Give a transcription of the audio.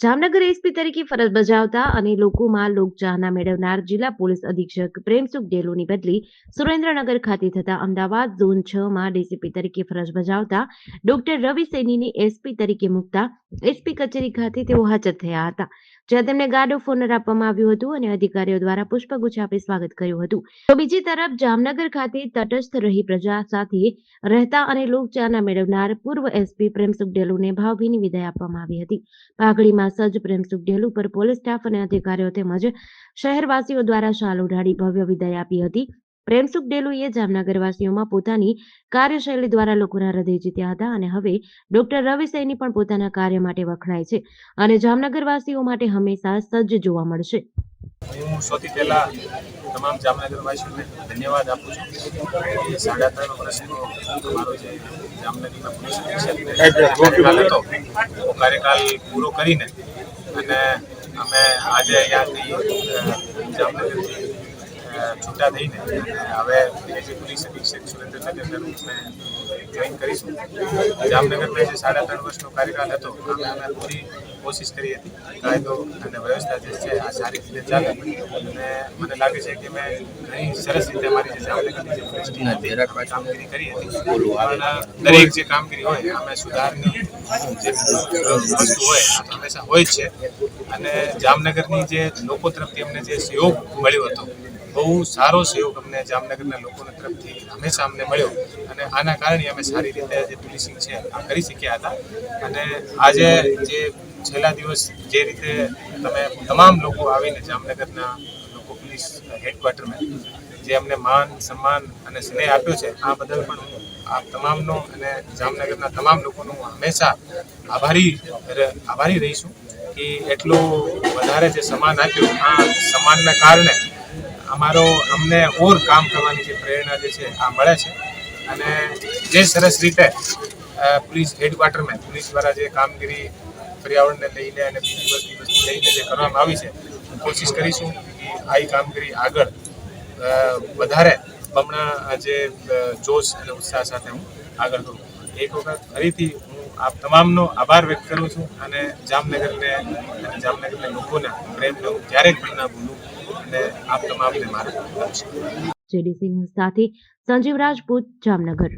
Jamnagar SP તરીકે ફરજ બજાવતા અને લોકોમાં લોકચાહના મેળવનાર જિલ્લા પોલીસ અધિક્ષક પ્રેમસુખ ડેલોની બદલી સુરેન્દ્રનગર ખાતે થતા અમદાવાદ ઝોન છ માં ડીસીપી તરીકે ફરજ બજાવતા ડોક્ટર રવિ સૈનીને એસપી તરીકે મુકતા એસપી કચેરી ખાતે તેઓ હાજર થયા હતા, જ્યાં તેમને ગાર્ડ ઓફ ઓનર આપવામાં આવ્યું હતું અને અધિકારીઓ દ્વારા પુષ્પગુચ્છ આપી સ્વાગત કર્યું હતું. તો બીજી તરફ જામનગર ખાતે તટસ્થ રહી પ્રજા સાથે રહેતા અને લોકચાહના મેળવનાર પૂર્વ એસપી પ્રેમસુખ ડેલુને ભાવભીની વિદાય આપવામાં આવી હતી. પાઘડીમાં સજ્જ પ્રેમસુખ ડેલુ ઉપર પોલીસ સ્ટાફ અને અધિકારીઓ તેમજ શહેરવાસીઓ દ્વારા શાલ ઉઢાડી ભવ્ય વિદાય આપી હતી. પ્રેમસુખ ડેલુએ જામનગરવાસીઓમાં પોતાની કાર્યશૈલી દ્વારા લોકોના હૃદય જીત્યા હતા અને હવે ડોક્ટર રવિ સૈની પણ પોતાના કાર્ય માટે વખણાય છે અને જામનગરવાસીઓ માટે હંમેશા સજ્જ જોવા મળશે. હું સૌથી પહેલા તમામ જામનગરવાસીઓને ધન્યવાદ આપું છું. સાડા ત્રણ વર્ષનો મારો જે જામનગરના પોલીસ કાર્યકાલ હતો કાર્યકાલ પૂરો કરીને અને અમે આજે અહીંયાથી જામનગરથી છૂટા થઈને હવે એજ પોલીસ અધિક્ષક સુરેન્દ્રનગરના રૂપને જોઈન કરીશું. જામનગરમાં જે સાડા ત્રણ વર્ષનો કાર્યકાળ હતો. અમે અમે પૂરી કોશિશ કરી હતી. કાયદો અને વ્યવસ્થા જે છે આ સારી રીતે ચાલે. અને મને લાગે છે કે મેં ઘણી સરસ રીતે અમારી જે જામનગરની જે પોલીસ ટીમ હતી કામગીરી કરી હતી. દરેક જે કામગીરી હોય અમે સુધારની જે વસ્તુ હોય હંમેશા હોય જ છે. અને જામનગરની જે લોકો તરફથી અમને જે સહયોગ મળ્યો હતો બહુ સારો સહયોગ અમને જામનગરના લોકોના તરફથી હંમેશા અમને મળ્યો અને આના કારણે અમે સારી રીતે જે પોલીસિંગ છે આ કરી શક્યા હતા. અને આજે જે છેલ્લા દિવસ જે રીતે તમે તમામ લોકો આવીને જામનગરના લોકો પોલીસ હેડક્વાર્ટરમાં જે અમને માન, સન્માન અને સ્નેહ આપ્યો છે, આ બદલ પણ હું આ તમામનો અને જામનગરના તમામ લોકોનો હું હંમેશા આભારી આભારી રહીશું કે એટલું વધારે જે સમાન આપ્યું, આ સમાનના કારણે અમારો અમને ઓર કામ કરવાની જે પ્રેરણા જે છે આ મળે છે. અને જે સરસ રીતે પોલીસ હેડક્વાર્ટરમાં પોલીસ દ્વારા જે કામગીરી પર્યાવરણને લઈને અને બીજી વસ્તુ વસ્તુ લઈને જે કરવામાં આવી છે કોશિશ કરીશું કે આ કામગીરી આગળ વધારે બમણા જે જોશ અને ઉત્સાહ સાથે હું આગળ કરું એક વખત ફરીથી હું આપ તમામનો આભાર વ્યક્ત કરું છું અને જામનગરને અને જામનગરના લોકોના પ્રેમને હું ક્યારેક પણ ના ભૂલું. અને આપ તમામને મારા જેડીસી ન્યૂઝ સાથે સંજીવ રાજપૂત જામનગર.